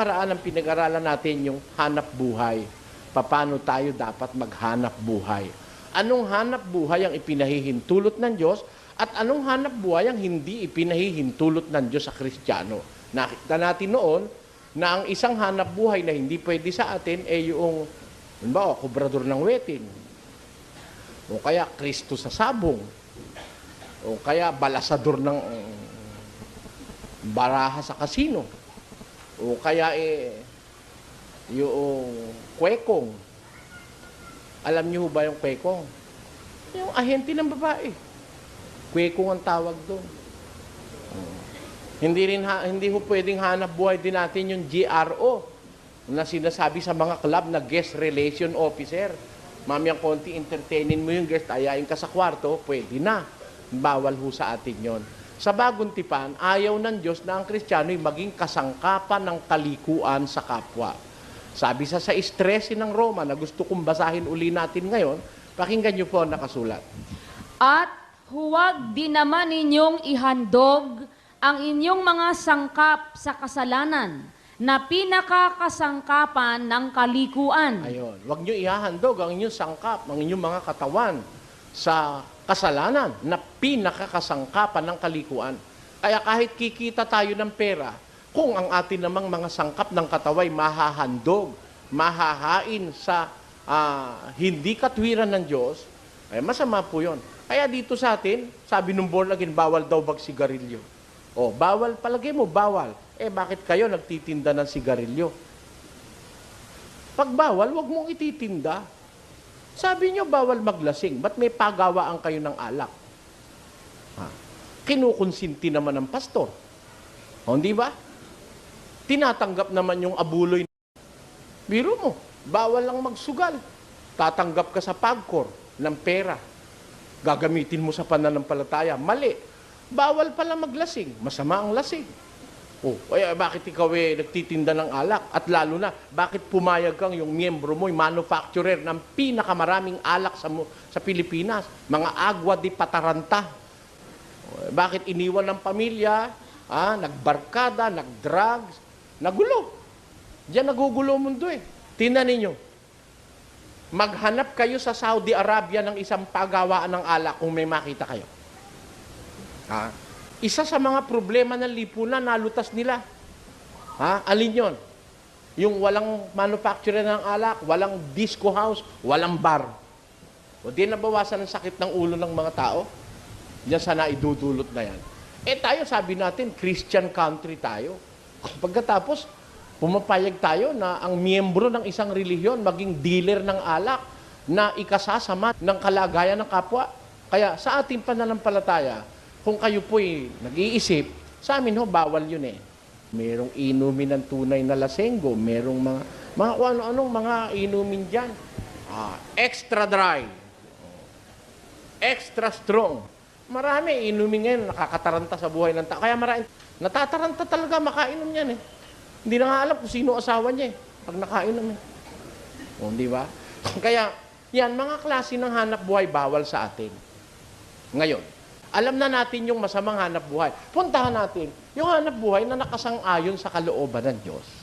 nakaraan ang pinag-aralan natin yung hanap buhay. Paano tayo dapat maghanap buhay? Anong hanap buhay ang ipinahihintulot ng Diyos at anong hanap buhay ang hindi ipinahihintulot ng Diyos sa Kristiyano? Nakita natin noon na ang isang hanap buhay na hindi pwede sa atin ay yung, ba, kubrador ng wedding. O kaya Kristo sa sabong. O kaya balasador ng baraha sa kasino. O kaya eh, yung kwekong. Alam niyo ba yung kwekong? Yung ahente ng babae. Kwekong ang tawag doon. Hindi rin ha, hindi ho pwedeng hanap buhay din natin yung GRO na sinasabi sa mga club na guest relation officer. Mamayang konti entertainin mo yung guest, ayayin ka sa kwarto, pwede na. Bawal ho sa atin yon. Sa bagong tipan, ayaw ng Diyos na ang Kristiyano ay maging kasangkapan ng kalikuan sa kapwa. Sabi sa sa stress ng Roma na gusto kong basahin uli natin ngayon, pakinggan niyo po ang nakasulat. At huwag din naman ninyong ihandog ang inyong mga sangkap sa kasalanan na pinakakasangkapan ng kalikuan. Ayun. Huwag niyo ihahandog ang inyong sangkap, ang inyong mga katawan sa kasalanan na pinakakasangkapan ng kalikuan. Kaya kahit kikita tayo ng pera, kung ang atin namang mga sangkap ng kataway mahahandog, mahahain sa ah, hindi katwiran ng Diyos, ay masama po yun. Kaya dito sa atin, sabi nung born again, bawal daw magsigarilyo. O, bawal, palagay mo, bawal. Eh, bakit kayo nagtitinda ng sigarilyo? Pag bawal, wag mong ititinda. Sabi nyo, bawal maglasing. Ba't may pagawaan kayo ng alak? Ha? Kinukonsinti naman ng pastor. O, di ba? Tinatanggap naman yung abuloy. Biro mo, bawal lang magsugal. Tatanggap ka sa pagkor ng pera. Gagamitin mo sa pananampalataya. Mali. Bawal pala maglasing. Masama ang lasing. Oh, ay, bakit ikaw eh nagtitinda ng alak? At lalo na, bakit pumayag kang yung miyembro mo, yung manufacturer ng pinakamaraming alak sa, sa Pilipinas? Mga agwa di pataranta. Oh, Bakit iniwan ng pamilya? Ah, nagbarkada, nagdrugs, nagulo. Diyan nagugulo mundo eh. Tingnan ninyo. Maghanap kayo sa Saudi Arabia ng isang pagawaan ng alak kung may makita kayo. Ha? Isa sa mga problema ng lipunan, nalutas nila. Ha? Alin yon? Yung walang manufacturer ng alak, walang disco house, walang bar. O di nabawasan ang sakit ng ulo ng mga tao? Diyan sana idudulot na yan. Eh tayo, sabi natin, Christian country tayo. Pagkatapos, pumapayag tayo na ang miyembro ng isang relihiyon maging dealer ng alak na ikasasama ng kalagayan ng kapwa. Kaya sa ating pananampalataya, kung kayo po'y nag-iisip, sa amin ho, bawal yun eh. Merong inumin ng tunay na lasenggo, merong mga, mga ano-anong mga inumin dyan. Ah, extra dry, extra strong. Marami, inumin ngayon, nakakataranta sa buhay ng tao. Kaya marami, natataranta talaga, makainom yan eh. Hindi na nga alam kung sino asawa niya eh, pag nakainom eh. O, di ba? Kaya, yan, mga klase ng hanap buhay bawal sa atin. Ngayon, alam na natin yung masamang hanap buhay. Puntahan natin yung hanap buhay na nakasang-ayon sa kalooban ng Diyos.